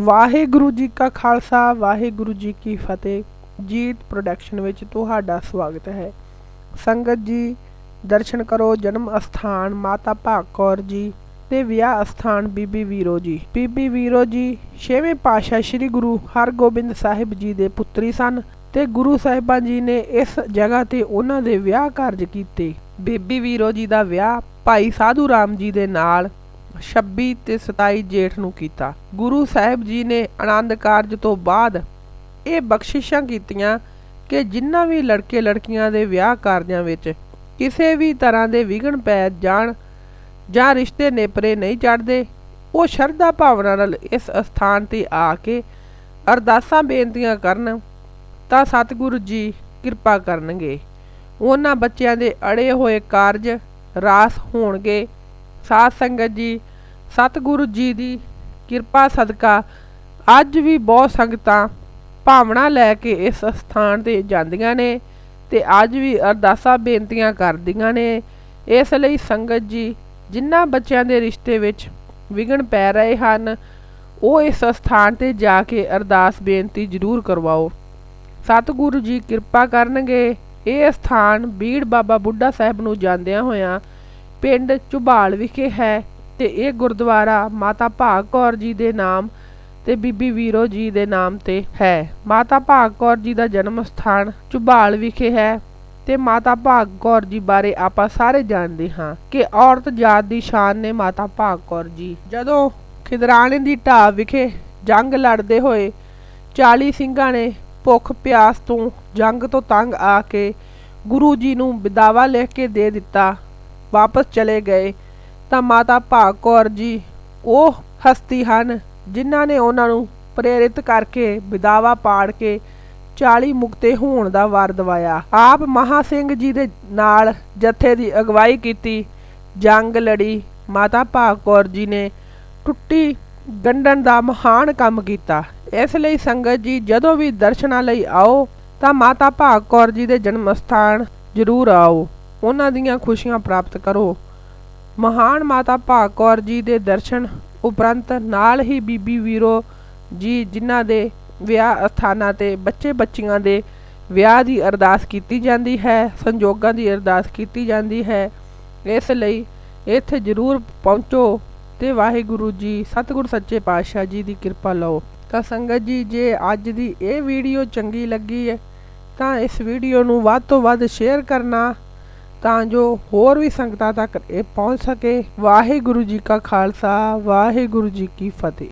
ਵਾਹਿਗੁਰੂ ਜੀ ਕਾ ਖਾਲਸਾ, ਵਾਹਿਗੁਰੂ ਜੀ ਕੀ ਫਤਿਹ। ਜੀਤ ਪ੍ਰੋਡਕਸ਼ਨ ਵਿੱਚ ਤੁਹਾਡਾ ਸਵਾਗਤ ਹੈ। ਸੰਗਤ ਜੀ, ਦਰਸ਼ਨ ਕਰੋ ਜਨਮ ਅਸਥਾਨ ਮਾਤਾ ਭਾਗ ਕੌਰ ਜੀ ਤੇ ਵਿਆਹ ਅਸਥਾਨ ਬੀਬੀ ਵੀਰੋ ਜੀ। ਬੀਬੀ ਵੀਰੋ ਜੀ, ਛੇਵੇਂ ਪਾਤਸ਼ਾਹ ਸ੍ਰੀ ਗੁਰੂ ਹਰਗੋਬਿੰਦ ਸਾਹਿਬ ਜੀ ਦੇ ਪੁੱਤਰੀ ਸਨ ਤੇ ਗੁਰੂ ਸਾਹਿਬਾਂ ਜੀ ਨੇ ਇਸ ਜਗ੍ਹਾ ਤੇ ਉਹਨਾਂ ਦੇ ਵਿਆਹ ਕਾਰਜ ਕੀਤੇ। ਬੀਬੀ ਵੀਰੋ ਜੀ ਦਾ ਵਿਆਹ ਭਾਈ ਸਾਧੂ ਰਾਮ ਜੀ ਦੇ ਨਾਲ 26 ਤੇ 27 ਜੇਠ ਨੂੰ ਕੀਤਾ। ਗੁਰੂ ਸਾਹਿਬ ਜੀ ਨੇ ਆਨੰਦ ਕਾਰਜ ਤੋਂ ਬਾਅਦ ਇਹ ਬਖਸ਼ਿਸ਼ਾਂ ਕੀਤੀਆਂ ਕਿ ਜਿੰਨਾ ਵੀ ਲੜਕੇ ਲੜਕੀਆਂ ਦੇ ਵਿਆਹ ਕਾਰਜਾਂ ਵਿੱਚ ਕਿਸੇ ਵੀ ਤਰ੍ਹਾਂ ਦੇ ਵਿਘਨ ਪੈ ਜਾਣ ਜਾਂ ਰਿਸ਼ਤੇ ਨੇਪਰੇ ਨਹੀਂ ਚੜਦੇ ਉਹ ਸ਼ਰਧਾ ਭਾਵਨਾ ਨਾਲ ਇਸ ਅਸਥਾਨ ਤੇ ਆ ਕੇ ਅਰਦਾਸਾਂ ਬੇਨਤੀਆਂ ਕਰਨ, ਤਾਂ ਸਤਿਗੁਰੂ ਜੀ ਕਿਰਪਾ ਕਰਨਗੇ। ਉਹਨਾਂ ਬੱਚਿਆਂ ਦੇ ਅੜੇ ਹੋਏ ਕਾਰਜ ਰਾਸ ਹੋਣਗੇ। ਸਾਧ ਸੰਗਤ ਜੀ ਸਤਿਗੁਰੂ ਜੀ ਦੀ ਕਿਰਪਾ ਸਦਕਾ ਅੱਜ ਵੀ ਬਹੁਤ ਸੰਗਤਾਂ ਭਾਵਨਾ ਲੈ ਕੇ ਇਸ ਸਥਾਨ ਤੇ ਜਾਂਦੀਆਂ ਨੇ ਤੇ ਅੱਜ ਵੀ ਅਰਦਾਸਾਂ ਬੇਨਤੀਆਂ ਕਰਦੀਆਂ ਨੇ। ਇਸ ਲਈ ਸੰਗਤ ਜੀ, ਜਿਨ੍ਹਾਂ ਬੱਚਿਆਂ ਦੇ ਰਿਸ਼ਤੇ ਵਿੱਚ ਵਿਘਨ ਪੈ ਰਹੇ ਹਨ, ਉਹ ਇਸ ਸਥਾਨ ਤੇ ਜਾ ਕੇ ਅਰਦਾਸ ਬੇਨਤੀ ਜ਼ਰੂਰ ਕਰਵਾਓ। ਸਤਿਗੁਰੂ ਜੀ ਕਿਰਪਾ ਕਰਨਗੇ। ਇਹ ਸਥਾਨ ਬੀੜ ਬਾਬਾ ਬੁੱਢਾ ਸਾਹਿਬ ਨੂੰ ਜਾਂਦਿਆਂ ਹੋਇਆਂ ਪਿੰਡ ਝੁਬਾਲ ਵਿਖੇ ਹੈ। ਤੇ ਇਹ ਗੁਰਦੁਆਰਾ ਮਾਤਾ ਭਾਗ ਕੌਰ ਜੀ ਦੇ ਨਾਮ ਤੇ ਬੀਬੀ ਵੀਰੋ ਜੀ ਦੇ ਨਾਮ ਤੇ ਹੈ। ਮਾਤਾ ਭਾਗ ਕੌਰ ਜੀ ਦਾ ਜਨਮ ਸਥਾਨ ਝੁਬਾਲ ਵਿਖੇ ਹੈ ਤੇ ਮਾਤਾ ਭਾਗ ਕੌਰ ਜੀ ਬਾਰੇ ਆਪਾਂ ਸਾਰੇ ਜਾਣਦੇ ਹਾਂ ਕਿ ਔਰਤ ਜਾਤ ਦੀ ਸ਼ਾਨ ਨੇ ਮਾਤਾ ਭਾਗ ਕੌਰ ਜੀ। ਜਦੋਂ ਖਿਦਰਾਣੇ ਦੀ ਢਾਬ ਵਿਖੇ ਜੰਗ ਲੜਦੇ ਹੋਏ 40 ਸਿੰਘਾਂ ਨੇ ਭੁੱਖ ਪਿਆਸ ਤੋਂ ਜੰਗ ਤੋਂ ਤੰਗ ਆ ਕੇ ਗੁਰੂ ਜੀ ਨੂੰ ਵਿਦਾਵਾ ਲਿਖ ਕੇ ਦੇ ਦਿੱਤਾ, ਵਾਪਸ ਚਲੇ ਗਏ। ਤਾਂ ਮਾਤਾ ਭਾਗ ਕੌਰ ਜੀ ਉਹ ਹਸਤੀ ਹਨ, ਜਿਨ੍ਹਾਂ ਨੇ ਉਹਨਾਂ ਨੂੰ ਪ੍ਰੇਰਿਤ ਕਰਕੇ ਵਿਦਾਵਾ ਪਾੜ ਕੇ 40 ਮੁਕਤੇ ਹੋਣ ਦਾ ਵਰ ਦਵਾਇਆ। ਆਪ ਮਹਾ ਸਿੰਘ ਜੀ ਦੇ ਨਾਲ ਜਥੇ ਦੀ ਅਗਵਾਈ ਕੀਤੀ। ਜੰਗ ਲੜੀ। ਮਾਤਾ ਭਾਗ ਕੌਰ ਜੀ ਨੇ ਟੁੱਟੀ ਗੰਢਣ ਦਾ ਮਹਾਨ ਕੰਮ ਕੀਤਾ। ਇਸ ਲਈ ਸੰਗਤ ਜੀ, ਜਦੋਂ ਵੀ ਦਰਸ਼ਨਾਂ ਲਈ ਆਓ, ਤਾਂ ਮਾਤਾ ਭਾਗ ਕੌਰ ਜੀ ਦੇ ਜਨਮ ਸਥਾਨ ਜ਼ਰੂਰ ਆਓ। ਉਹਨਾਂ ਦੀਆਂ ਖੁਸ਼ੀਆਂ ਪ੍ਰਾਪਤ ਕਰੋ। ਮਹਾਨ ਮਾਤਾ ਭਾਗ ਕੌਰ ਜੀ ਦੇ ਦਰਸ਼ਨ ਉਪਰੰਤ ਨਾਲ ਹੀ ਬੀਬੀ ਵੀਰੋ ਜੀ ਜਿਨ੍ਹਾਂ ਦੇ ਵਿਆਹ ਅਸਥਾਨਾਂ ਤੇ ਬੱਚੇ ਬੱਚੀਆਂ ਦੇ ਵਿਆਹ ਦੀ ਅਰਦਾਸ ਕੀਤੀ ਜਾਂਦੀ ਹੈ, ਸੰਜੋਗਾਂ ਦੀ ਅਰਦਾਸ ਕੀਤੀ ਜਾਂਦੀ ਹੈ, ਇਸ ਲਈ ਇੱਥੇ ਜ਼ਰੂਰ ਪਹੁੰਚੋ ਤੇ ਵਾਹਿਗੁਰੂ ਜੀ, ਸਤਿਗੁਰ ਸੱਚੇ ਪਾਤਸ਼ਾਹ ਜੀ ਦੀ ਕਿਰਪਾ ਲਓ। ਤਾਂ ਸੰਗਤ ਜੀ, ਜੇ ਅੱਜ ਦੀ ਇਹ ਵੀਡੀਓ ਚੰਗੀ ਲੱਗੀ ਹੈ, ਤਾਂ ਇਸ ਵੀਡੀਓ ਨੂੰ ਵੱਧ ਤੋਂ ਵੱਧ ਸ਼ੇਅਰ ਕਰਨਾ ਤਾਂ ਜੋ ਹੋਰ ਵੀ ਸੰਗਤਾਂ ਤੱਕ ਇਹ ਪਹੁੰਚ ਸਕੇ। ਵਾਹਿਗੁਰੂ ਜੀ ਕਾ ਖਾਲਸਾ, ਵਾਹਿਗੁਰੂ ਜੀ ਕੀ ਫਤਿਹ।